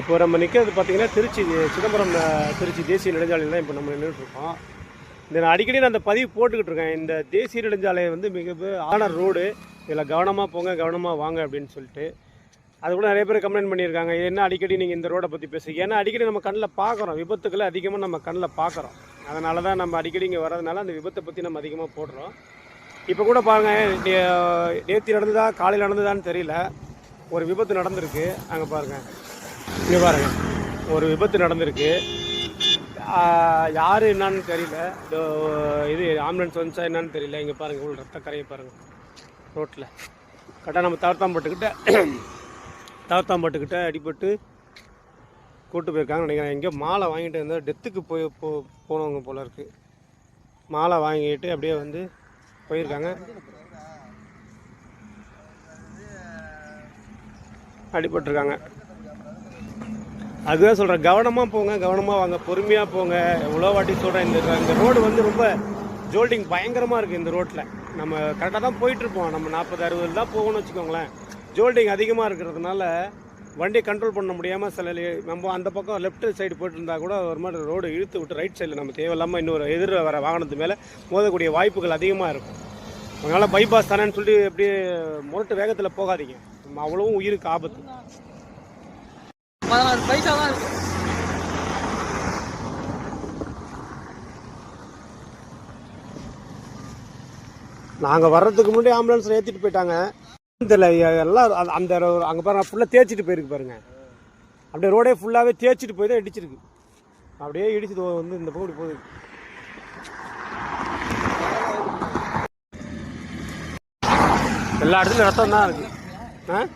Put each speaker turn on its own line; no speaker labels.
இப்போ நம்ம நிற்கிறது பார்த்தீங்கன்னா திருச்சி சிதம்பரம் திருச்சி தேசிய நெடுஞ்சாலையில் தான் இப்போ நம்ம நின்றுட்டுருக்கோம் இந்த நான் அடிக்கடி நான் அந்த பதிவு போட்டுக்கிட்டு இருக்கேன். இந்த தேசிய நெடுஞ்சாலை வந்து மிக ஆன ரோடு இதில் கவனமாக போங்க கவனமாக வாங்க அப்படின்னு சொல்லிட்டு அது கூட நிறைய பேர் கம்ப்ளைண்ட் பண்ணியிருக்காங்க. என்ன அடிக்கடி நீங்கள் இந்த ரோடை பற்றி பேசுங்க ஏன்னா அடிக்கடி நம்ம கண்ணில் பார்க்குறோம். விபத்துக்களை அதிகமாக நம்ம கண்ணில் பார்க்குறோம். அதனால தான் நம்ம அடிக்கடி இங்கே வர்றதுனால அந்த விபத்தை பற்றி நம்ம அதிகமாக போடுறோம். இப்போ கூட பாருங்கள் நேற்று நடந்ததா காலையில் நடந்ததான்னு தெரியல. ஒரு விபத்து நடந்திருக்கு. அங்கே பாருங்கள் இங்கே பாருங்க. ஒரு விபத்து நடந்திருக்கு. யார் என்னன்னு தெரியல. இதோ இது ஆம்புலன்ஸ் வந்துச்சா என்னன்னு தெரியல. இங்கே பாருங்கள் இவ்வளோ ரத்த கரையை பாருங்கள் ரோட்டில் கரெக்டாக நம்ம தவத்தாம்பட்டுக்கிட்ட தவத்தாம்பட்டுக்கிட்ட அடிபட்டு கூட்டு போயிருக்காங்க நினைக்கிறேன். எங்கேயோ மாலை வாங்கிட்டு இருந்தால் டெத்துக்கு போய் போ போனவங்க போல இருக்குது மாலை வாங்கிட்டு அப்படியே வந்து போயிருக்காங்க. அடிபட்டிருக்காங்க. அதுதான் சொல்கிறேன் கவனமாக போங்க கவனமாக வாங்க. பொறுமையாக போங்க. எவ்வளோ வாட்டி சொல்கிறேன் இந்த இந்த ரோடு வந்து ரொம்ப ஜோல்டிங் பயங்கரமாக இருக்குது இந்த ரோட்டில் நம்ம கரெக்டாக தான் போயிட்டுருப்போம். நம்ம நாற்பது அறுபது தான் போகணும்னு வச்சுக்கோங்களேன். ஜோல்டிங் அதிகமாக இருக்கிறதுனால வண்டியை கண்ட்ரோல் பண்ண முடியாமல் சில நம்ம அந்த பக்கம் லெஃப்ட் சைடு போயிட்டு இருந்தால் கூட ஒரு மாதிரி ரோடு இழுத்து விட்டு ரைட் சைடில் நம்ம தேவையில்லாமல் இன்னொரு எதிர் வர வாகனத்து மேலே மோதக்கூடிய வாய்ப்புகள் அதிகமாக இருக்கும். அதனால் பைபாஸ் தானேன்னு சொல்லிட்டு அப்படியே முரட்டு வேகத்தில் போகாதீங்க. நம்ம அவ்வளவும் உயிருக்கு ஆபத்து.
பதினாறு பைசா தான் இருக்கு.
நாங்கள் வர்றதுக்கு முன்னாடி ஆம்புலன்ஸில் ஏற்றிட்டு போயிட்டாங்க. தெரியல எல்லாம் அந்த- அங்கே பாருங்க ஃபுல்லாக தேய்ச்சிட்டு போயிருக்கு பாருங்க. அப்படியே ரோடே ஃபுல்லாகவே தேய்ச்சிட்டு போய் தான் இடிச்சிருக்கு. அப்படியே இடிச்சது வந்து இந்த பக்கம் போகுது. எல்லா இடத்துலையும் ரத்தம் தான் இருக்கு. ஆ?